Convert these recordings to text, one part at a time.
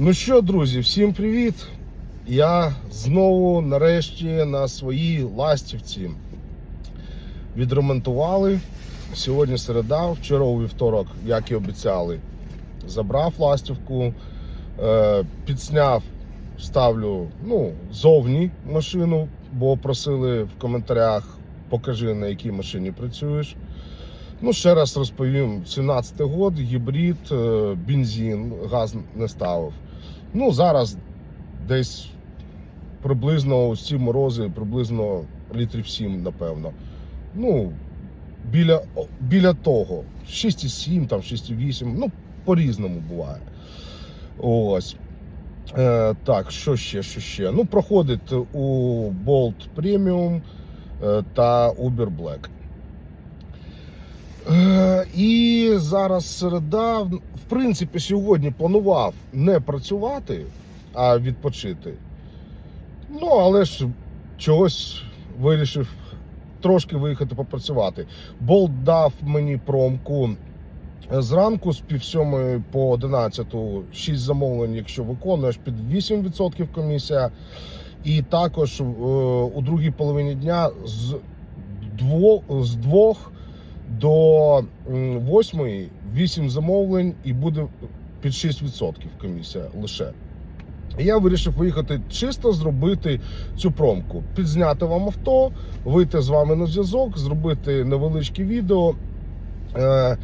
Ну що, друзі, всім привіт! Я знову нарешті на своїй ластівці відремонтували. Сьогодні середа, вчора у вівторок, як і обіцяли, забрав ластівку, е, підсняв, ставлю ну, зовні машину, бо просили в коментарях, покажи на якій машині працюєш. Ну, ще раз розповім: 17-й год, гібрид, е, бензин, газ не ставив. Ну, зараз десь приблизно ці морози, приблизно літрів 7, напевно. Ну, біля, біля того. 6,7, там 6,8, ну, по-різному буває. Ось. Е, так, що ще, що ще? Ну, проходить у Bolt Premium е, та Uber Black. Е, І зараз середа. Принципі, сьогодні планував не працювати, а відпочити. Ну, але ж чогось вирішив трошки виїхати попрацювати. Болт дав мені промку зранку з пів сьомої по 11, 6 замовлень, якщо виконуєш, під 8% комісія. І також е, у другій половині дня з двох, з двох до м, восьмої 8 замовлень і буде під 6% комісія лише. Я вирішив виїхати чисто зробити цю промку, підзняти вам авто, вийти з вами на зв'язок, зробити невеличке відео. Е,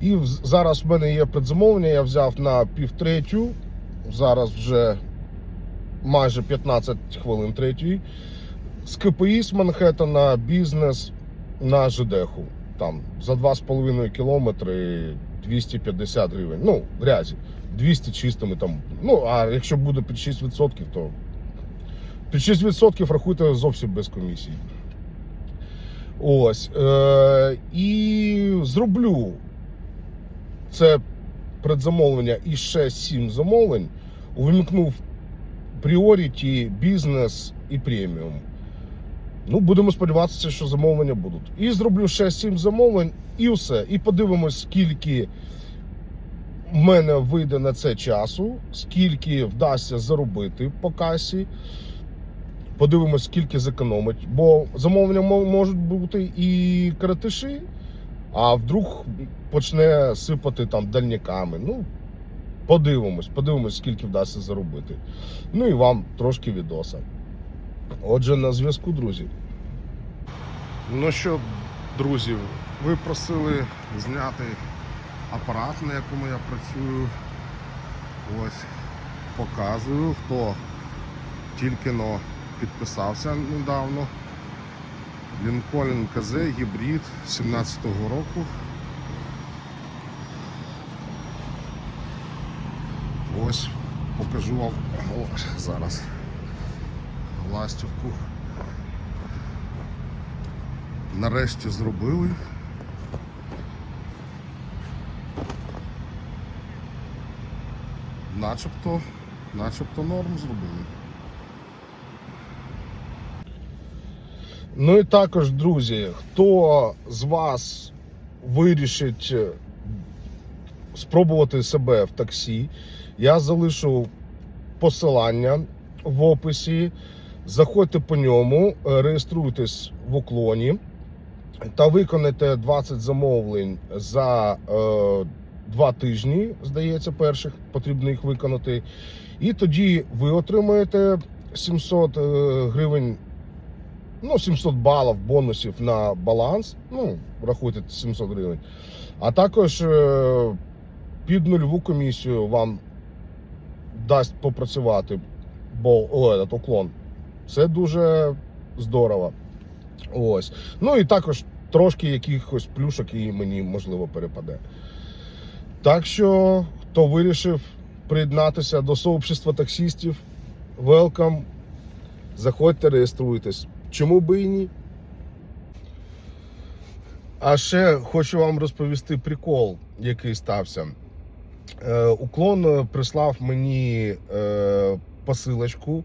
і зараз в мене є предзамовлення, я взяв на півтретю. Зараз вже майже 15 хвилин третьої. З КПІ з Манхеттена бізнес на ЖДХу. Там за 2,5 кілометри 250 гривень. Ну, грязі. 200 чистими там. Ну, а якщо буде під 6%, то під 6% рахуйте зовсім без комісії. Ось. Е- і зроблю це предзамовлення і ще 7 замовлень. Увімкнув пріоріті, бізнес і преміум. Ну, будемо сподіватися, що замовлення будуть. І зроблю ще 7 замовлень, і все. І подивимось, скільки в мене вийде на це часу, скільки вдасться заробити по касі. Подивимось, скільки зекономить. Бо замовлення можуть бути і коротиші, а вдруг почне сипати там дальняками. Ну, подивимось, подивимось, скільки вдасться заробити. Ну і вам трошки відоса. Отже, на зв'язку, друзі. Ну що, друзі, ви просили зняти апарат, на якому я працюю. Ось показую, хто тільки но підписався недавно. Лінкольн КЗ гібрид 17-го року. Ось покажу вам зараз ластівку. Нарешті зробили. Начебто, начебто норм зробили. Ну і також, друзі, хто з вас вирішить е, спробувати себе в таксі, я залишу посилання в описі. Заходьте по ньому, е, реєструйтесь в уклоні та виконайте 20 замовлень за е, два тижні, здається, перших потрібно їх виконати. І тоді ви отримаєте 700 е, гривень, ну, 700 балів бонусів на баланс. Ну, рахуйте 700 гривень. А також е, під нульову комісію вам дасть попрацювати бо, о, этот, уклон. Це дуже здорово. Ось. Ну і також трошки якихось плюшок і мені можливо перепаде. Так що, хто вирішив приєднатися до сообщества таксістів, welcome. Заходьте, реєструйтесь. Чому би і ні? А ще хочу вам розповісти прикол, який стався. Е, Уклон прислав мені е, посилочку.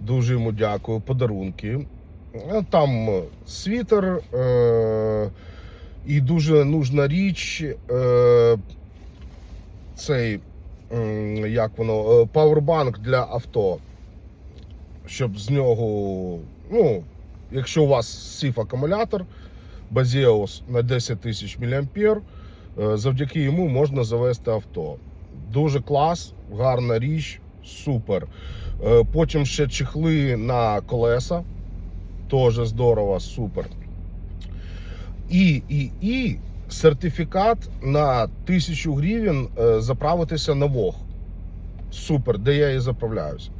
Дуже йому дякую, подарунки. Е, Там світер е, і дуже нужна річ. Е, цей як воно, е, для авто. Щоб з нього, ну, якщо у вас сів акумулятор Базеус на 10 тисяч мА, е, завдяки йому можна завести авто. Дуже клас, гарна річ, супер. Е, Потім ще чехли на колеса. Теж здорово, супер. І, і, і сертифікат на 1000 гривень е, заправитися на Вог. Супер, де я і заправляюсь.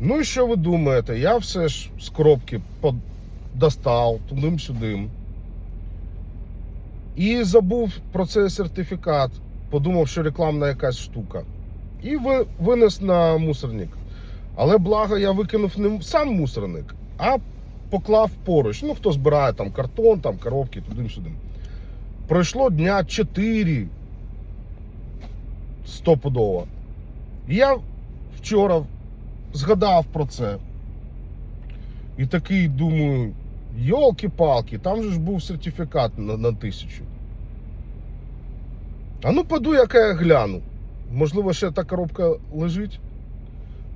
Ну і що ви думаєте? Я все ж з коробки достав тудим-сюдим. І забув про цей сертифікат. Подумав, що рекламна якась штука. І винес на мусорник. Але благо я викинув не сам мусорник, а поклав поруч. Ну, хто збирає там картон, там коробки, туди-сюди. Пройшло дня 4 стопудово. Я вчора згадав про це. І такий думаю, йолки-палки, там же ж був сертифікат на, на тисячу. А ну паду, яка я гляну. Можливо, ще та коробка лежить.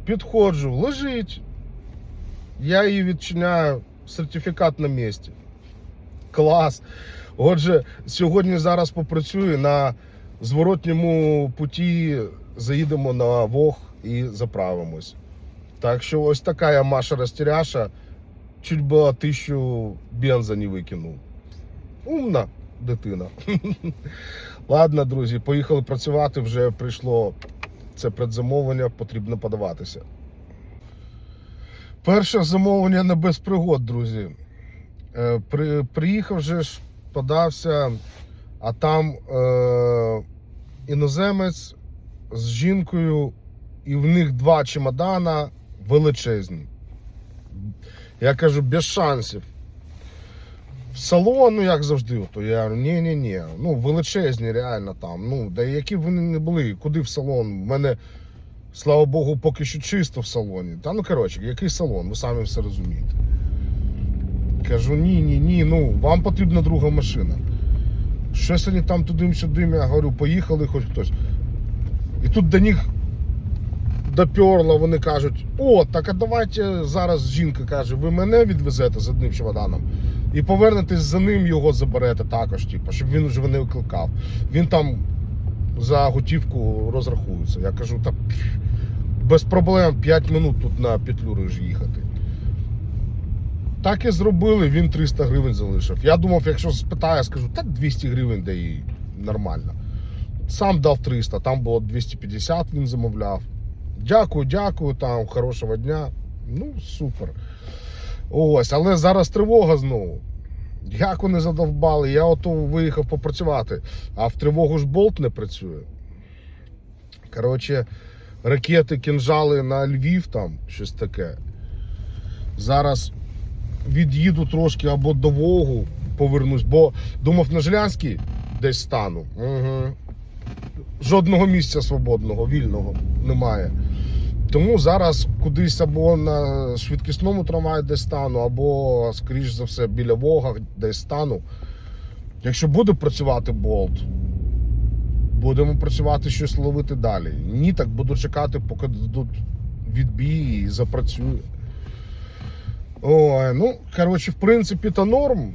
Підходжу, лежить. Я її відчиняю, сертифікат на місці. Клас. Отже, сьогодні зараз попрацюю на зворотньому путі, заїдемо на Вог і заправимось. Так що ось така я Маша Растеряша. Чуть було тисячу бенза не викинув. Умна дитина. Ладно, друзі, поїхали працювати. Вже прийшло це предзамовлення, потрібно подаватися. Перше замовлення не без пригод, друзі. Е, При, приїхав же ж, подався, а там е, іноземець з жінкою, і в них два чемодана величезні. Я кажу, без шансів. Салон, ну як завжди, то я говорю, ні, ні, ні. Ну, величезні, реально там. Ну, да які б вони не були, куди в салон? У мене, слава Богу, поки що чисто в салоні. Та ну коротше, який салон, ви самі все розумієте. Кажу, ні, ні, ні, ну вам потрібна друга машина. Щось вони там туди-сюди, я говорю, поїхали хоч хтось. І тут до них доперло, вони кажуть, о, так а давайте зараз жінка каже, ви мене відвезете з одним чемоданом і повернетесь за ним, його заберете також, типу, щоб він вже не викликав. Він там за готівку розрахується. Я кажу, та без проблем 5 минут тут на петлюру ж їхати. Так і зробили, він 300 гривень залишив. Я думав, якщо спитаю, скажу, так 200 гривень де і нормально. Сам дав 300, там було 250, він замовляв. Дякую, дякую, там хорошого дня. Ну, супер. Ось, але зараз тривога знову. Як вони задовбали, я ото виїхав попрацювати, а в тривогу ж болт не працює. Коротше, ракети, кінжали на Львів, там щось таке. Зараз від'їду трошки або до Вогу повернусь, бо думав на Жилянській десь стану. Угу. Жодного місця свободного, вільного немає. Тому зараз кудись або на швидкісному трамваї десь стану, або, скоріш за все, біля Вога десь стану. Якщо буде працювати болт, будемо працювати щось ловити далі. Ні, так буду чекати, поки дадуть відбій і запрацює. Ой, ну, коротше, в принципі, то норм.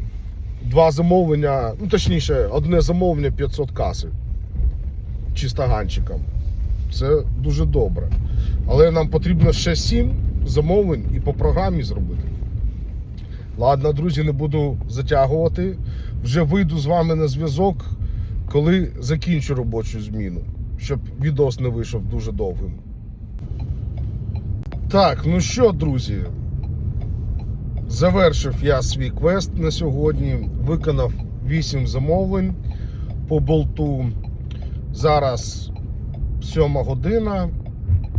Два замовлення, ну точніше, одне замовлення 500 каси. Чистоганчиком. Це дуже добре. Але нам потрібно ще 7 замовлень і по програмі зробити. Ладно, друзі, не буду затягувати. Вже вийду з вами на зв'язок, коли закінчу робочу зміну, щоб відос не вийшов дуже довгим. Так, ну що, друзі, завершив я свій квест на сьогодні. Виконав 8 замовлень по болту. Зараз 7 година.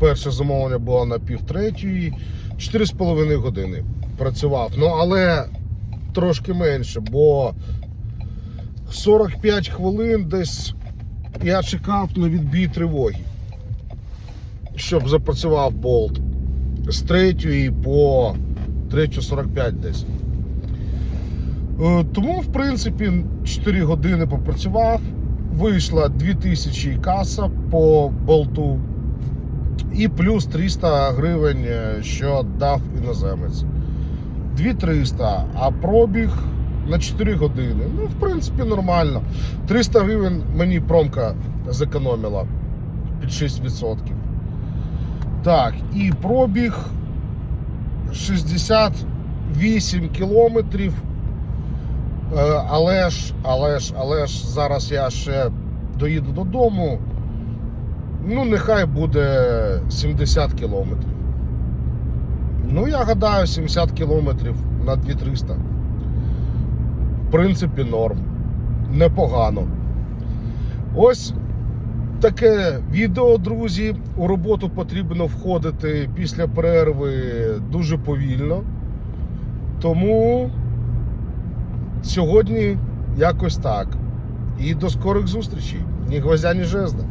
Перше замовлення було на пів третьої, 4,5 години працював. Ну, але трошки менше, бо 45 хвилин десь я чекав на відбій тривоги, щоб запрацював болт з 3 по 3.45 десь. Е, Тому, в принципі, 4 години попрацював. вийшла 2000 каса по болту і плюс 300 гривень, е, що дав іноземець. 2300, а пробіг на 4 години. Ну, в принципі, нормально. 300 гривень мені промка зекономила під 6%. Так, і пробіг 68 кілометрів. Е, Але ж, але ж, але ж зараз я ще доїду додому. Ну, нехай буде 70 кілометрів. Ну, я гадаю, 70 кілометрів на 2300. В принципі, норм. Непогано. Ось таке відео, друзі. У роботу потрібно входити після перерви дуже повільно. Тому сьогодні якось так. І до скорих зустрічей. Ні гвоздя, ні жезда.